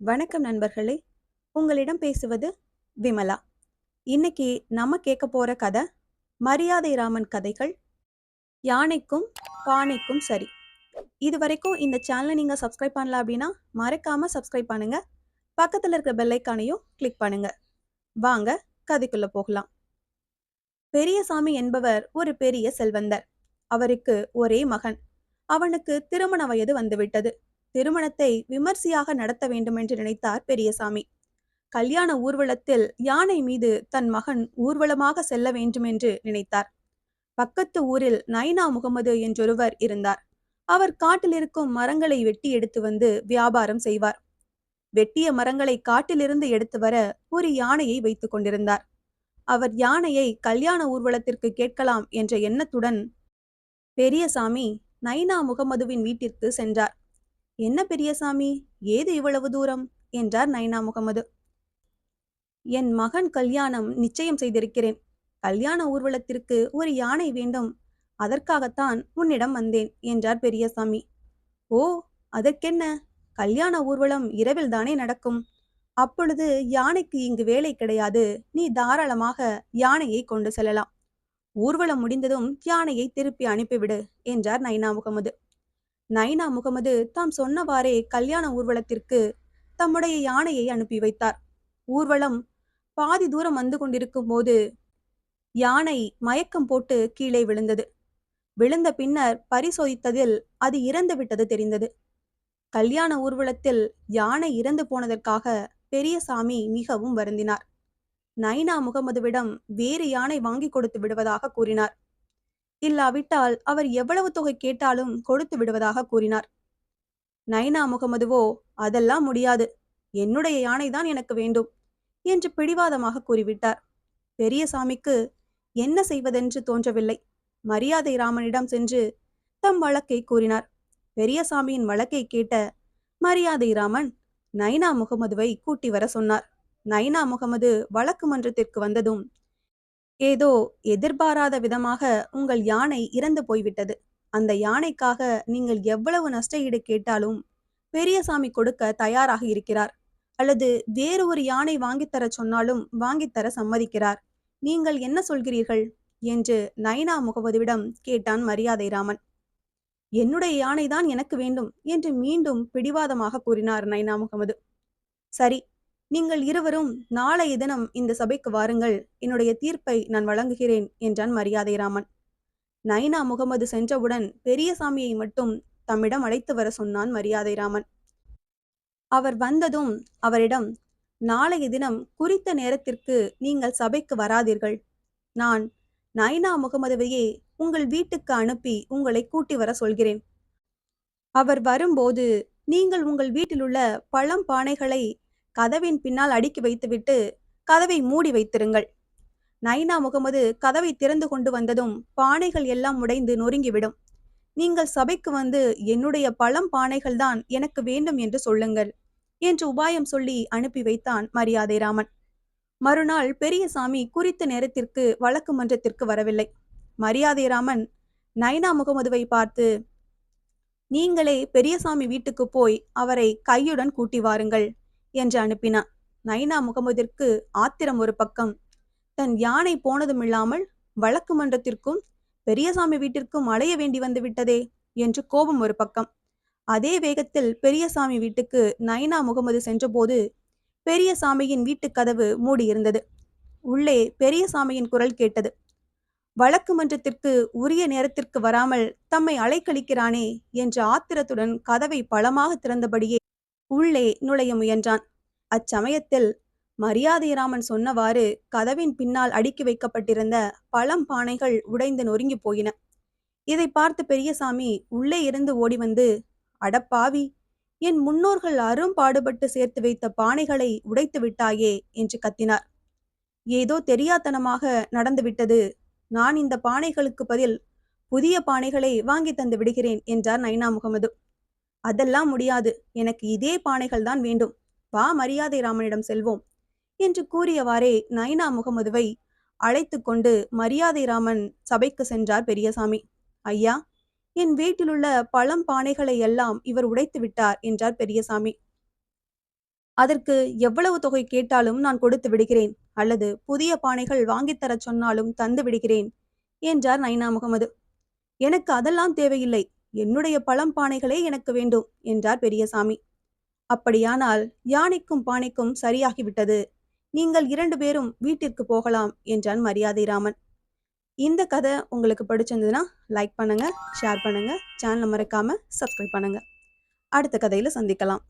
வணக்கம் நண்பர்களே. உங்களிடம் பேசுவது விமலா. இன்னைக்கு நம்ம கேட்க போற கதை மரியாதை ராமன் கதைகள் யானைக்கும் பானைக்கும் சரி. இது வரைக்கும் இந்த சேனலை நீங்க சப்ஸ்கிரைப் பண்ணல அப்படின்னா மறக்காம சப்ஸ்கிரைப் பண்ணுங்க. பக்கத்துல இருக்கிற பெல்லைக்கானையும் கிளிக் பண்ணுங்க. வாங்க கதைக்குள்ள போகலாம். பெரியசாமி என்பவர் ஒரு பெரிய செல்வந்தர். அவருக்கு ஒரே மகன். அவனுக்கு திருமண வயது வந்துவிட்டது. திருமணத்தை விமர்சையாக நடத்த வேண்டும் என்று நினைத்தார் பெரியசாமி. கல்யாண ஊர்வலத்தில் யானை மீது தன் மகன் ஊர்வலமாக செல்ல வேண்டும் என்று நினைத்தார். பக்கத்து ஊரில் நைனா முகமது என்றொருவர் இருந்தார். அவர் காட்டில் இருக்கும் மரங்களை வெட்டி எடுத்து வந்து வியாபாரம் செய்வார். வெட்டிய மரங்களை காட்டிலிருந்து எடுத்து வர ஒரு யானையை வைத்துக் கொண்டிருந்தார். அவர் யானையை கல்யாண ஊர்வலத்திற்கு கேட்கலாம் என்ற எண்ணத்துடன் பெரியசாமி நைனா முகமதுவின் வீட்டிற்கு சென்றார். என்ன பெரியசாமி ஏது இவ்வளவு தூரம்? என்றார் நைனா முகமது. என் மகன் கல்யாணம் நிச்சயம் செய்திருக்கிறேன். கல்யாண ஊர்வலத்திற்கு ஒரு யானை வேண்டும். அதற்காகத்தான் உன்னிடம் வந்தேன் என்றார் பெரியசாமி. ஓ அதற்கென்ன? கல்யாண ஊர்வலம் இரவில் தானே நடக்கும். அப்பொழுது யானைக்கு இங்கு வேலை கிடையாது. நீ தாராளமாக யானையை கொண்டு செல்லலாம். ஊர்வலம் முடிந்ததும் யானையை திருப்பி அனுப்பிவிடு என்றார் நைனா முகமது. நைனா முகமது தாம் சொன்னவாறே கல்யாண ஊர்வலத்திற்கு தம்முடைய யானையை அனுப்பி வைத்தார். ஊர்வலம் பாதி தூரம் வந்து கொண்டிருக்கும் போது யானை மயக்கம் போட்டு கீழே விழுந்தது. விழுந்த பின்னர் பரிசோதித்ததில் அது இறந்து விட்டது தெரிந்தது. கல்யாண ஊர்வலத்தில் யானை இறந்து போனதற்காக பெரியசாமி மிகவும் வருந்தினார். நைனா முகமதுவிடம் வேறு யானை வாங்கி கொடுத்து விடுவதாக கூறினார். இல்லாவிட்டால் அவர் எவ்வளவு தொகை கேட்டாலும் கொடுத்து விடுவதாக கூறினார். நைனா முகமதுவோ அதெல்லாம் முடியாது. என்னுடைய யானைதான் எனக்கு வேண்டும் என்று பிடிவாதமாக கூறிவிட்டார். பெரியசாமிக்கு என்ன செய்வதென்று தோன்றவில்லை. மரியாதை ராமனிடம் சென்று தம் வழக்கை கூறினார். பெரியசாமியின் வழக்கை கேட்ட மரியாதை ராமன் நைனா முகமதுவை கூட்டி வர சொன்னார். நைனா முகமது வழக்கு மன்றத்திற்கு வந்ததும் ஏதோ எதிர்பாராத விதமாக உங்கள் யானை இறந்து போய்விட்டது. அந்த யானைக்காக நீங்கள் எவ்வளவு நஷ்ட ஈடு கேட்டாலும் பெரியசாமி கொடுக்க தயாராக இருக்கிறார். அல்லது வேறு ஒரு யானை வாங்கித்தர சொன்னாலும் வாங்கித்தர சம்மதிக்கிறார். நீங்கள் என்ன சொல்கிறீர்கள்? என்று நைனா முகவதுவிடம் கேட்டான் மரியாதை ராமன். என்னுடைய யானைதான் எனக்கு வேண்டும் என்று மீண்டும் பிடிவாதமாக கூறினார் நைனா முகமது. சரி நீங்கள் இருவரும் நாளைய தினம் இந்த சபைக்கு வாருங்கள். என்னுடைய தீர்ப்பை நான் வழங்குகிறேன் என்றான் மரியாதை ராமன். நைனா முகமது சென்றவுடன் பெரியசாமியை மட்டும் தம்மிடம் அழைத்து வர சொன்னான் மரியாதை ராமன். அவர் வந்ததும் அவரிடம் நாளைய தினம் குறித்த நேரத்திற்கு நீங்கள் சபைக்கு வராதீர்கள். நான் நைனா முகமதுவையே உங்கள் வீட்டுக்கு அனுப்பி உங்களை கூட்டி வர சொல்கிறேன். அவர் வரும்போது நீங்கள் உங்கள் வீட்டிலுள்ள பழம் பானைகளை கதவின் பின்னால் அடுக்கி வைத்துவிட்டு கதவை மூடி வைத்திருங்கள். நைனா முகமது கதவை திறந்து கொண்டு வந்ததும் பானைகள் எல்லாம் உடைந்து நொறுங்கிவிடும். நீங்கள் சபைக்கு வந்து என்னுடைய பழம் பானைகள் தான் எனக்கு வேண்டும் என்று சொல்லுங்கள் என்று உபாயம் சொல்லி அனுப்பி வைத்தான் மரியாதை ராமன். மறுநாள் பெரியசாமி குறித்த நேரத்திற்கு வழக்கு மன்றத்திற்கு வரவில்லை. மரியாதை ராமன் நைனா முகமதுவை பார்த்து நீங்களே பெரியசாமி வீட்டுக்கு போய் அவரை கையுடன் கூட்டி வாருங்கள். என்று அனுப்பினான். நைனா முகமதிற்கு ஆத்திரம் ஒரு பக்கம். தன் யானை போனதுமில்லாமல் வழக்கு மன்றத்திற்கும் பெரியசாமி வீட்டிற்கும் அலைய வேண்டி வந்து விட்டதே என்று கோபம் ஒரு பக்கம். அதே வேகத்தில் பெரியசாமி வீட்டுக்கு நைனா முகமது சென்றபோது பெரியசாமியின் வீட்டு கதவு மூடியிருந்தது. உள்ளே பெரியசாமியின் குரல் கேட்டது. வழக்கு மன்றத்திற்கு உரிய நேரத்திற்கு வராமல் தம்மை அலைக்கழிக்கிறானே என்ற ஆத்திரத்துடன் கதவை பலமாக திறந்தபடியே உள்ளே நுழைய முயன்றான். அச்சமயத்தில் மரியாதைராமன் சொன்னவாறு கதவின் பின்னால் அடுக்கி வைக்கப்பட்டிருந்த பழம் பானைகள் உடைந்து நொறுங்கி போயின. இதை பார்த்து பெரியசாமி உள்ளே இருந்து ஓடி வந்து அடப்பாவி என் முன்னோர்கள் அரும் பாடுபட்டு சேர்த்து வைத்த பானைகளை உடைத்து விட்டாயே என்று கத்தினார். ஏதோ தெரியாத்தனமாக நடந்துவிட்டது நான் இந்த பானைகளுக்கு பதில் புதிய பானைகளை வாங்கி தந்து விடுகிறேன் என்றார் நைனா முகமது. அதெல்லாம் முடியாது. எனக்கு இதே பானைகள் தான் வேண்டும். வா மரியாதை ராமனிடம் செல்வோம். என்று கூறியவாறே நைனா முகமதுவை அழைத்து கொண்டு மரியாதை ராமன் சபைக்கு சென்றார் பெரியசாமி. ஐயா என் வீட்டிலுள்ள பழம் பானைகளை எல்லாம் இவர் உடைத்து விட்டார் என்றார் பெரியசாமி. அதற்கு எவ்வளவு தொகை கேட்டாலும் நான் கொடுத்து விடுகிறேன். அல்லது புதிய பானைகள் வாங்கித் தரச் சொன்னாலும் தந்து விடுகிறேன் என்றார் நைனா முகமது. எனக்கு அதெல்லாம் தேவையில்லை. என்னுடைய பழம் பானைகளே எனக்கு வேண்டும் என்றார் பெரியசாமி. அப்படியானால் யானைக்கும் பானைக்கும் சரியாகிவிட்டது. நீங்கள் இரண்டு பேரும் வீட்டிற்கு போகலாம் என்றான் மரியாதை ராமன். இந்த கதை உங்களுக்கு பிடிச்சிருந்ததுன்னா லைக் பண்ணுங்க ஷேர் பண்ணுங்க சேனலை மறக்காம சப்ஸ்கிரைப் பண்ணுங்க. அடுத்த கதையில சந்திக்கலாம்.